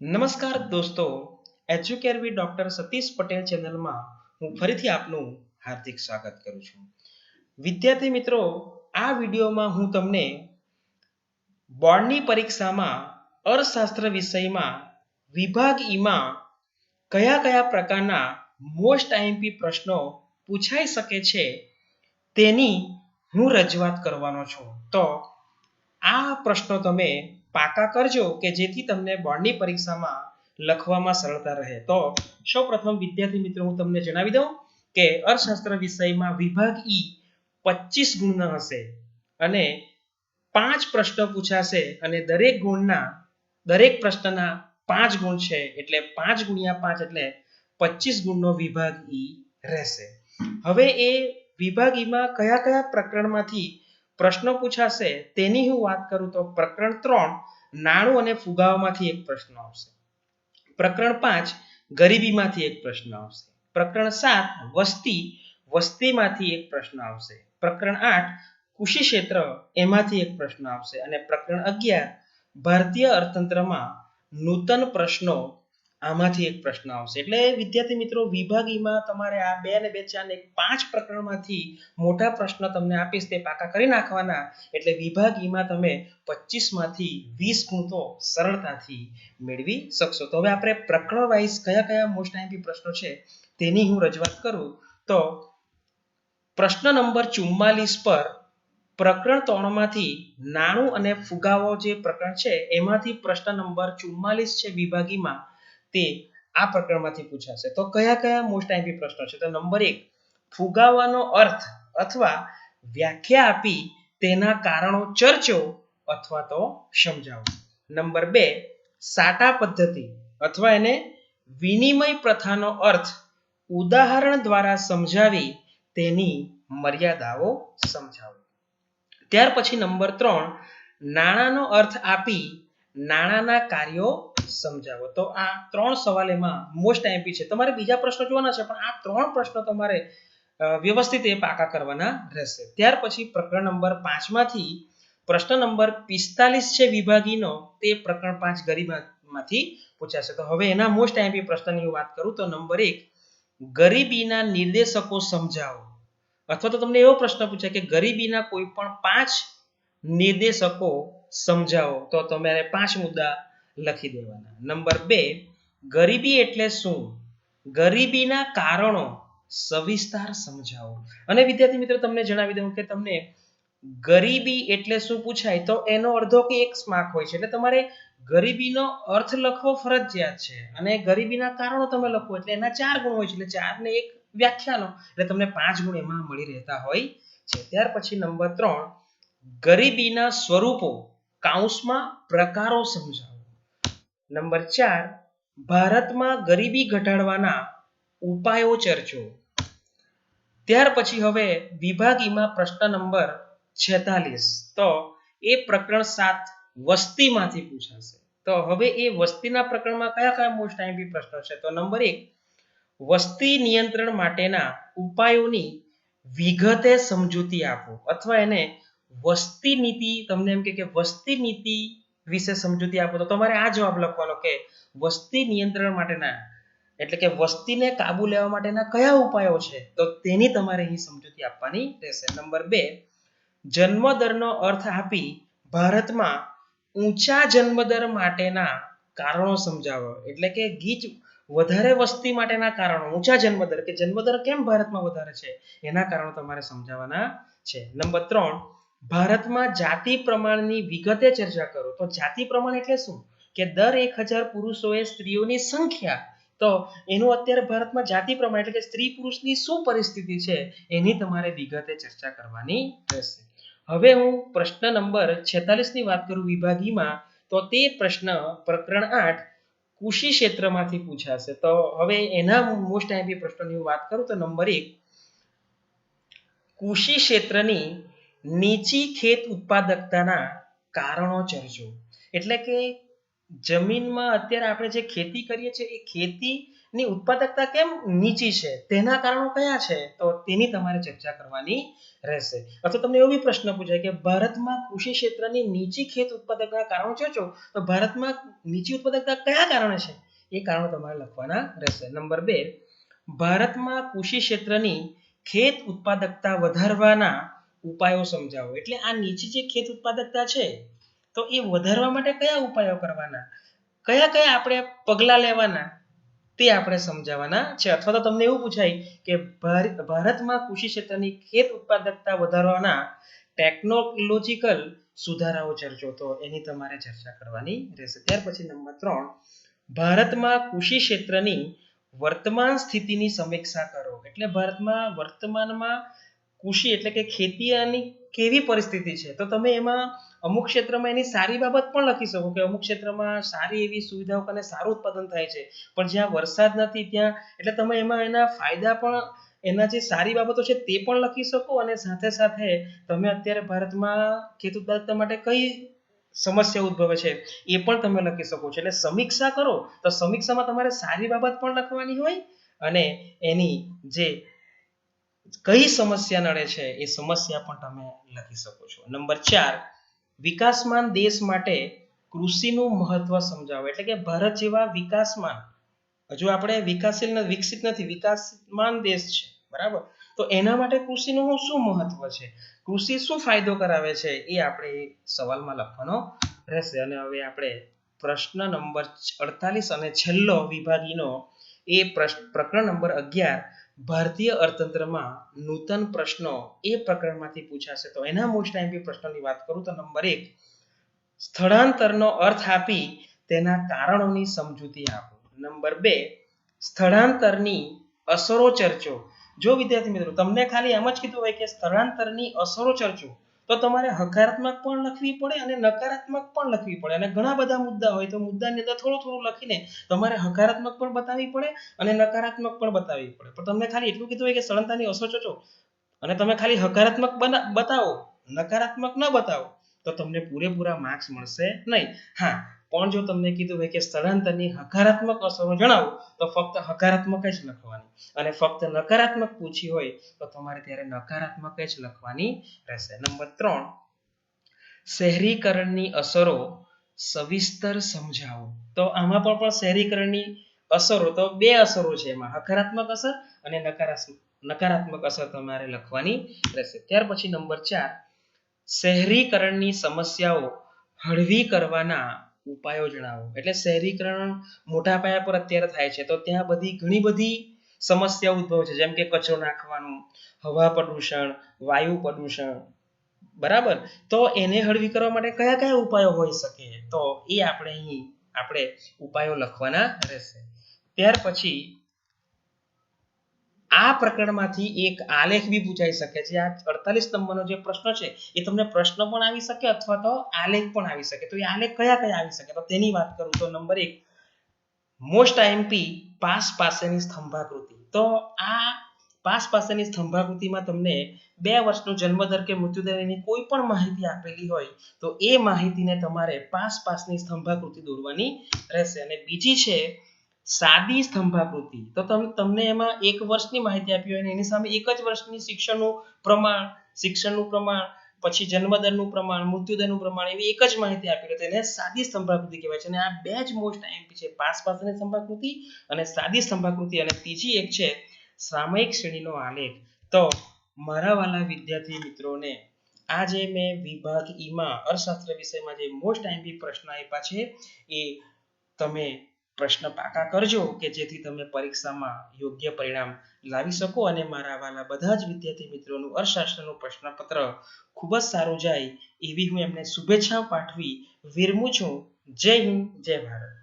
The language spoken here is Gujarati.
નમસ્કાર દોસ્તો Educare doctor doctor Satish Patel ચેનલમાં હું ફરીથી આપનું હાર્દિક સ્વાગત કરું છું. વિદ્યાર્થી મિત્રો, આ વિડીયોમાં હું તમને બોર્ડની પરીક્ષામાં અર્થશાસ્ત્ર વિષયમાં વિભાગ ઈમાં કયા કયા પ્રકારના મોસ્ટ આઈએમપી પ્રશ્નો પૂછાઈ શકે છે તેની હું રજૂઆત કરવાનો છું. તો આ પ્રશ્નો તમે પાકા કરજો કે જેથી તમને બોર્ડની પરીક્ષામાં લખવામાં સરળતા રહે. તો સૌપ્રથમ વિદ્યાર્થી મિત્રો, હું તમને જણાવી દઉં કે અર્થશાસ્ત્ર વિષયમાં વિભાગ ઈ પચીસ ગુણના હશે અને પાંચ પ્રશ્નો પૂછાશે અને દરેક ગુણના, દરેક પ્રશ્નના પાંચ ગુણ છે એટલે પાંચ ગુણ્યા પાંચ એટલે પચીસ ગુણનો વિભાગ ઈ રહેશે. હવે એ વિભાગ ઈમાં કયા કયા પ્રકરણમાંથી પ્રશ્નો પૂછાશે, તેની હું વાત કરું તો પ્રકરણ ત્રણ, નાણું અને ફુગાવામાંથી એક પ્રશ્ન આવશે. પ્રકરણ પાંચ, ગરીબીમાંથી એક પ્રશ્ન આવશે. પ્રકરણ સાત, વસ્તી, વસ્તીમાંથી એક પ્રશ્ન આવશે. પ્રકરણ આઠ, કૃષિ ક્ષેત્ર, એમાંથી એક પ્રશ્ન આવશે. અને પ્રકરણ અગિયાર, ભારતીય અર્થતંત્રમાં નૂતન પ્રશ્નો આમાંથી એક પ્રશ્ન આવશે. એટલે વિદ્યાર્થી મિત્રો, વિભાગીમાં તમારે આ બે ને બે ચાર ને પાંચ પ્રકરણમાંથી મોટા પ્રશ્ન તમને આપીશ તે પાકા કરી નાખવાના. એટલે વિભાગીમાં તમે પચીસમાંથી વીસ ગુણ તો સરળતાથી મેળવી શકશો. તો હવે આપણે પ્રકરણ વાઇઝ કયા કયા મોસ્ટ આઈપી પ્રશ્નો છે તેની હું રજૂઆત કરું. તો પ્રશ્ન નંબર ચુમ્માલીસ પર પ્રકરણ ત્રણમાંથી નાણું અને ફુગાવો જે પ્રકરણ છે, એમાંથી પ્રશ્ન નંબર ચુમ્માલીસ છે વિભાગીમાં. તે આ પ્રકરણમાંથી પૂછાશે. તો કયા કયા મોસ્ટ આઈપી પ્રશ્નો છે? તો નંબર એક, ફુગાવાનો અર્થ અથવા વ્યાખ્યા આપી તેના કારણો ચર્ચો અથવા તો સમજાવો. નંબર બે, સાટા પદ્ધતિ અથવા એને વિનિમય પ્રથાનો અર્થ ઉદાહરણ દ્વારા સમજાવી તેની મર્યાદાઓ સમજાવો. ત્યાર પછી નંબર ત્રણ, નાણાંનો અર્થ આપી નાણાંના કાર્યો સમજાવો. તો આ ત્રણ સવાલ એમાં મોસ્ટ આઈપી છે. તમારે બીજા પ્રશ્નો જોવાના છે, પણ આ ત્રણ પ્રશ્નો તમારે વ્યવસ્થિત એ પાકા કરવાના રહેશે. ત્યાર પછી પ્રકરણ નંબર પાંચમાંથી પ્રશ્ન નંબર પિસ્તાલીસ છે વિભાગીનો, તે પ્રકરણ પાંચ ગરીબમાંથી પૂછાશે. તો હવે એના મોસ્ટ આઈપી પ્રશ્નની વાત કરું, તો નંબર એક, ગરીબીના નિર્દેશકો સમજાવો. અથવા તો તમને એવો પ્રશ્ન પૂછાય કે ગરીબીના કોઈ પણ પાંચ નિર્દેશકો સમજાવો. તો તમારે પાંચ મુદ્દા લખી દેવાના. નંબર બે, ગરીબી એટલે શું? ગરીબીના કારણો સવિસ્તાર સમજાવો. અને વિદ્યાર્થી મિત્રો, તમને જણાવી દઉં કે તમને ગરીબી એટલે શું પૂછાય? તો એનો અડધો કે એક માર્ક હોય છે. એટલે તમારે ગરીબીનો અર્થ લખવો ફરજિયાત છે. અને ગરીબીના કારણો તમે લખો એટલે એના ચાર ગુણ હોય છે. એટલે ચાર ને એક વ્યાખ્યાનો. એટલે તમને પાંચ ગુણ એમાં મળી રહેતા હોય છે. ત્યાર પછી નંબર ત્રણ, ગરીબીના સ્વરૂપો કાઉન્સમાં પ્રકારો સમજાવો. નંબર ચાર, ભારતમાં ગરીબી ઘટાડવાના ઉપાયો ચર્ચો. ત્યાર પછી હવે વિભાગીમાં પ્રશ્ન નંબર છેતાલીસ. તો એ પ્રકરણ સાત વસ્તીમાંથી પૂછાશે. તો હવે એ વસ્તીના પ્રકરણમાં કયા કયા મોસ્ટ આઈમ્પી પ્રશ્નો છે? તો નંબર એક, વસ્તી નિયંત્રણ માટેના ઉપાયોની વિગતે સમજૂતી આપો. અથવા એને વસ્તી નીતિ, તમને એમ કે વસ્તી નીતિ વિશે સમજૂતી આપો. તો તમારે આ જવાબ લખવાનો કે વસ્તી નિયંત્રણ માટેના, એટલે કે વસ્તીને કાબુ લેવા માટેના કયા ઉપાયો છે? તો તેની તમારે અહીં સમજૂતી આપવાની રહેશે. નંબર બે, જન્મદરનો અર્થ આપી ભારતમાં ઊંચા જન્મદર માટેના કારણો સમજાવો. એટલે કે ગીચ વધારે વસ્તી માટેના કારણો, ઊંચા જન્મદર, કે જન્મદર કેમ ભારતમાં વધારે છે? એના કારણો તમારે સમજાવવાના છે. નંબર ત્રણ ભારતમાં જાતિ પ્રમાણની વિગતે ચર્ચા કરો. તો જાતિ પ્રમાણ એટલે શું? કે દર એક હજાર પુરુષોએ સ્ત્રીઓની સંખ્યા. તો એનું અત્યારે ભારતમાં જાતિ પ્રમાણ એટલે કે સ્ત્રી પુરુષની શું પરિસ્થિતિ છે? એની તમારે વિગતે ચર્ચા કરવાની રહેશે. હવે હું પ્રશ્ન નંબર છેતાલીસની વાત કરું વિભાગીમાં, તો તે પ્રશ્ન પ્રકરણ આઠ કૃષિ ક્ષેત્રમાંથી પૂછાશે. તો હવે એના મોસ્ટ આઈપી પ્રશ્નોની વાત કરું તો નંબર એક, કૃષિ ક્ષેત્રની નીચી ખેત ઉત્પાદકતાના કારણો ચર્ચો એટલે કે જમીનમાં અત્યારે આપણે જે ખેતી કરીએ છીએ, એ ખેતીની ઉત્પાદકતા કેમ નીચી છે? તેના કારણો કયા છે? તો તેની તમારે ચર્ચા કરવાની રહેશે. અથવા તમને એવો બી પ્રશ્ન પૂછાય કે ભારતમાં કૃષિ ક્ષેત્રની નીચી ખેત ઉત્પાદકતા કારણો છે જો તો ભારતમાં નીચી ઉત્પાદકતા કયા કારણે છે? એ કારણો તમારે લખવાના રહેશે. નંબર બે, ભારતમાં કૃષિ ક્ષેત્રની ખેત ઉત્પાદકતા વધારવાના ઉપાયો સમજાવો. એટલે આ નીચી જે ખેત ઉત્પાદકતા છે, તો એ વધારવા માટે કયા ઉપાયો કરવાના? કયા કયા આપણે પગલાં લેવાના? તે આપણે સમજાવવાના છે. અથવા તો તમને એવું પૂછાય કે ભારતમાં કૃષિ ક્ષેત્રની ખેત ઉત્પાદકતા વધારવાના ટેકનોલોજીકલ સુધારાઓ ચર્ચો. તો એની તમારે ચર્ચા કરવાની રહેશે. ત્યાર પછી નંબર ત્રણ, ભારતમાં કૃષિ ક્ષેત્રની વર્તમાન સ્થિતિની સમીક્ષા કરો. એટલે ભારતમાં વર્તમાનમાં કૃષિ એટલે કે ખેતીની કેવી પરિસ્થિતિ છે? તો તમે એમાં અમુક ક્ષેત્રમાં એની સારી બાબત પણ લખી શકો કે અમુક ક્ષેત્રમાં સારી એવી સુવિધાઓ અને સારું ઉત્પાદન થાય છે. પણ જ્યાં વરસાદ નથી ત્યાં, એટલે તમે એમાં એના ફાયદા પણ, એના જે સારી બાબતો છે તે પણ લખી શકો અને સાથે સાથે તમે અત્યારે ભારતમાં ખેત ઉત્પાદકતા માટે કઈ સમસ્યા ઉદ્ભવે છે એ પણ તમે લખી શકો છો. એટલે સમીક્ષા કરો તો સમીક્ષામાં તમારે સારી બાબત પણ લખવાની હોય અને એની જે કઈ સમસ્યા નડે છે એ સમસ્યા પણ તમે લખી શકો છો. નંબર ચાર, વિકાસમાન દેશ માટે કૃષિનું મહત્વ સમજાવો. એટલે કે ભારત જેવા વિકાસમાન, હજુ આપણે વિકાસશીલ વિકસિત નથી, વિકાસમાન દેશ છે, બરાબર? તો એના માટે કૃષિનું શું મહત્વ છે? કૃષિ શું ફાયદો કરાવે છે એ આપણે સવાલમાં લખવાનો રહેશે. અને હવે આપણે પ્રશ્ન નંબર અડતાલીસ અને છેલ્લો વિભાગીનો એ પ્રશ્ન પ્રકરણ નંબર અગિયાર ભારતીય અર્થતંત્રમાં નૂતન પ્રશ્નો એ પ્રકરણમાંથી પૂછાશે. તો એના મોસ્ટ આઈમ્પી પ્રશ્નોની વાત કરું તો નંબર એક, સ્થળાંતરનો અર્થ આપી તેના કારણોની સમજૂતી આપો. નંબર બે, સ્થળાંતરની અસરો ચર્ચો. જો વિદ્યાર્થી મિત્રો, તમને ખાલી એમ જ કીધું હોય કે સ્થળાંતરની અસરો ચર્ચો તો તમારે હકારાત્મક પણ લખવી પડે અને નકારાત્મક પણ લખવી પડે. અને ઘણા બધા મુદ્દા હોય તો મુદ્દાની અંદર થોડું થોડું લખીને તમારે હકારાત્મક પણ બતાવવી પડે અને નકારાત્મક પણ બતાવવી પડે. પણ તમને ખાલી એટલું કીધું હોય કે સળનતાની અસર ચર્ચો અને તમે ખાલી હકારાત્મક બતાવો. નકારાત્મક ન બતાવો, તો તમને પૂરેપૂરા માર્ક્સ મળશે નહીં. હા પણ જો તમને કીધું હોય કે સ્થળાંતરની હકારાત્મક અસરો જણાવો, તો ફક્ત હકારાત્મક જ લખવાની. અને ફક્ત નકારાત્મક પૂછી હોય, તો તમારે ત્યારે નકારાત્મક જ લખવાની રહેશે. નંબર ત્રણ, શહેરીકરણની અસરો સવિસ્તર સમજાવો. તો આમાં પણ પણ શહેરીકરણની અસરો, તો બે અસરો છે એમાં. હકારાત્મક અસર અને નકારાત્મક નકારાત્મક અસર તમારે લખવાની રહેશે. ત્યાર પછી નંબર ચાર, શહેરીકરણની સમસ્યાઓ હળવી કરવાના ઉપાયો જણાવો. એટલે શહેરીકરણ મોટા પાયા પર અત્યારે થાય છે. તો ત્યાં બધી ઘણી બધી સમસ્યાઓ ઉદ્ભવે છે. જેમ કે કચરો નાખવાનું, હવા પ્રદૂષણ, વાયુ પ્રદૂષણ. બરાબર? તો એને હળવી કરવા માટે કયા કયા ઉપાયો હોઈ શકે? તો એ આપણે અહીં, આપણે ઉપાયો લખવાના રહેશે. ત્યાર પછી આ પ્રકરણમાંથી એક આલેખ બી પૂછાઈ શકે છે. આ અડતાલીસ નંબરનો જે પ્રશ્ન છે, એ તમને પ્રશ્ન પણ આવી શકે અથવા તો આલેખ પણ આવી શકે. તો એ આલેખ કયા કયા આવી શકે? તો તેની વાત કરું તો નંબર એક મોસ્ટ આઈએમપી પાસ પાસેની સ્તંભાકૃતિ. તો આ પાસ પાસેની સ્તંભાકૃતિમાં તમને બે વર્ષનો જન્મદર કે મૃત્યુદર એની કોઈ પણ માહિતી આપેલી હોય, તો એ માહિતીને તમારે પાસ પાસની સ્તંભાકૃતિ દોરવાની રહેશે. અને બીજી છે સાદી સ્તંભાકૃતિ. તો તમ- તમને એમાં એક વર્ષની માહિતી આપી હોય અને એની સામે એક જ વર્ષની શિક્ષણનું પ્રમાણ શિક્ષણનું પ્રમાણ, પછી જન્મદરનું પ્રમાણ, મૃત્યુદરનું પ્રમાણ એવી એક જ માહિતી આપી હતી એને સાદી સ્તંભાકૃતિ કહેવાય છે. અને આ બે જ મોસ્ટ આઈએમપી છે, પાસ પાસની સ્તંભાકૃતિ અને સાદી સ્તંભાકૃતિ. અને ત્રીજી એક છે, સામયિક શ્રેણીનો આલેખ. તો મારા વાલા વિદ્યાર્થી મિત્રોને આ જે મેં વિભાગ ઈમાં અર્થશાસ્ત્ર વિષયમાં જે મોસ્ટ આઈએમપી પ્રશ્ન આપ્યા છે, એ તમે પ્રશ્ન પાકા કરજો કે જેથી તમે પરીક્ષામાં યોગ્ય પરિણામ લાવી શકો અને મારા વાલા બધા જ વિદ્યાર્થી મિત્રોનું અર્થશાસ્ત્રનું પ્રશ્નપત્ર ખૂબ જ સારું જાય એવી હું એમને શુભેચ્છાઓ પાઠવી વિરમું છું. જય હિન્દ, જય ભારત.